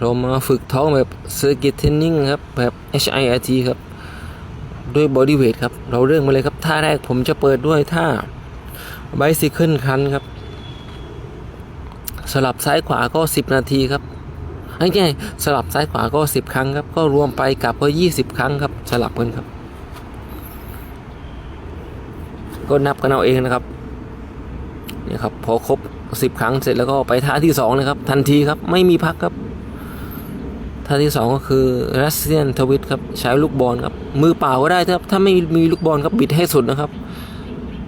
เรามาฝึกท้องแบบ Circuit Training ครับ แบบ HIIT ครับ ด้วย Body Weight ครับ เราเริ่มมาเลยครับ ท่าแรกผมจะเปิดด้วยท่า Bicycle คันครับ สลับซ้ายขวาก็ 10 นาทีครับไอ้ไงสลับซ้ายขวาก็ 10 ครั้งครับ ก็รวมไปกลับก็ 20 ครั้งครับ สลับกันครับ ก็นับกันเอาเองนะครับนี่ครับพอครบ 10 ครั้งเสร็จแล้วก็ไปท่าที่2เลยครับ ทันทีครับไม่มีพักครับ ท่าที่ 2 ก็คือ Russian Twist ครับใช้ลูกบอลครับมือเปล่าก็ได้ครับ ถ้าไม่มีลูกบอลครับบิดให้สุดนะครับ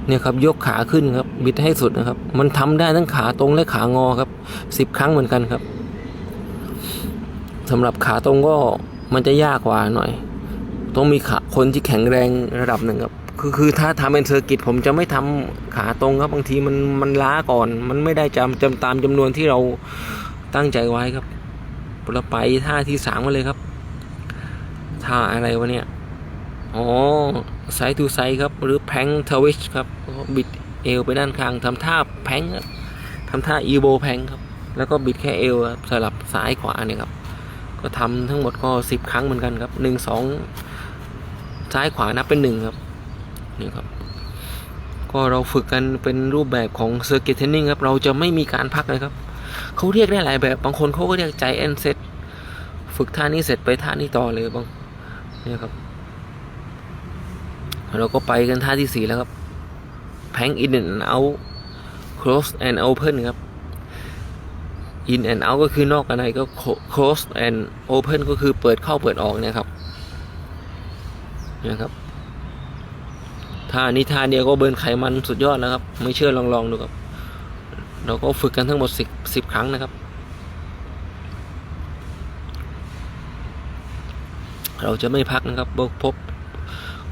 เนี่ยครับยกขาขึ้นครับบิดให้สุดนะครับ มันทำได้ทั้งขาตรงและขางอครับสิบครั้งเหมือนกันครับสำหรับขาตรงก็มันจะยากกว่าหน่อย ต้องมีขาคนที่แข็งแรงระดับหนึ่งครับคือคือถ้าทำเป็นเซอร์กิตผมจะไม่ทำขาตรงครับบางทีมันมันล้าก่อน มันไม่ได้จำจำตามจำนวนที่เราตั้งใจไว้ครับ เราไปท่าที่สามมาเลยครับ ท่าอะไรวะเนี่ย อ๋อไซทูไซครับ หรือแพงทวิชครับบิดเอวไปด้านข้างทำท่าแพงครับทำท่าอีโบแพงครับ แล้วก็บิดแค่เอวสลับซ้ายขวาเนี่ยครับ ก็ทำทั้งหมดก็สิบครั้งเหมือนกันครับหนึ่งสองซ้ายขวานับเป็นหนึ่งครับนี่ครับ ก็เราฝึกกันเป็นรูปแบบของเซอร์กิตเทนนิ่งครับ เราจะไม่มีการพักเลยครับ เขาเรียกได้หลายแบบ บางคนเขาก็เรียกใจแอนเซตฝึกท่านี้เสร็จไปท่านี้ต่อเลยบางเนี่ยครับ เราก็ไปกันท่าที่สี่แล้วครับแพง in and out close and open ครับ in and out ก็คือนอกกันในก็ close and open ก็คือเปิดเข้าเปิดออกเนี่ยครับเนี่ยครับท่านี้ท่าเดียวก็เบิร์นไขมันสุดยอดแล้วครับ ไม่เชื่อลองลองดูครับ เราก็ฝึกกันทั้งหมดสิบสิบครั้งนะครับ เราจะไม่พักนะครับพบ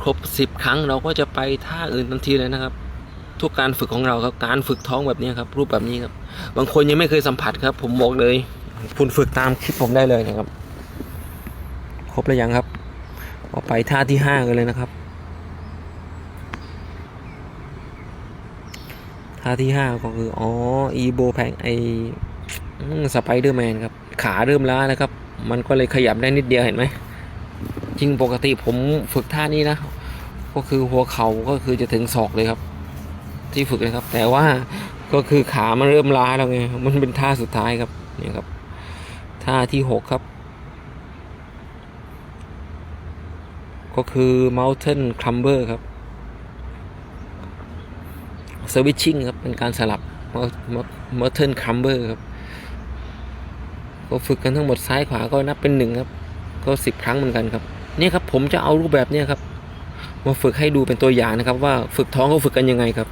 ครบสิบครั้งเราก็จะไปท่าอื่นทันทีเลยนะครับ ทุกการฝึกของเราครับการฝึกท้องแบบนี้ครับ รูปแบบนี้ครับ บางคนยังไม่เคยสัมผัสครับ ผมบอกเลย คุณฝึกตามคลิปผมได้เลยนะครับ ครบแล้วยังครับก็ไปท่าที่ห้ากันเลยนะครับ ท่าที่ห้าก็คือ อ๋อ อีโบแพงไอสไปเดอร์แมนครับ ขาเริ่มล้าแล้วครับ มันก็เลยขยับได้นิดเดียวเห็นไหมจริงปกติผมฝึกท่านี้นะ ก็คือหัวเข่าก็คือจะถึงศอกเลยครับ ที่ฝึกเลยครับ แต่ว่าก็คือขามันเริ่มล้าแล้วไง มันเป็นท่าสุดท้ายครับนี่ครับ ท่าที่หกครับ ก็คือ mountain climber ครับ สวิตชิ่งครับ เป็นการสลับมอเทิร์นคัมเบอร์ครับก็ฝึกกันทั้งหมดซ้ายขวาก็นับเป็นหนึ่งครับ ก็สิบครั้งเหมือนกันครับนี่ครับผมจะเอารูปแบบเนี้ครับ มาฝึกให้ดูเป็นตัวอย่างนะครับ ว่าฝึกท้องเขาฝึกกันยังไงครับ